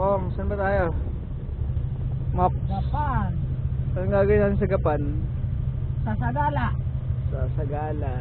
Kong, saan ba tayo? Map. Japan. Saan gagawin natin sa Gapan? Sa Sagala. Sa Sagala.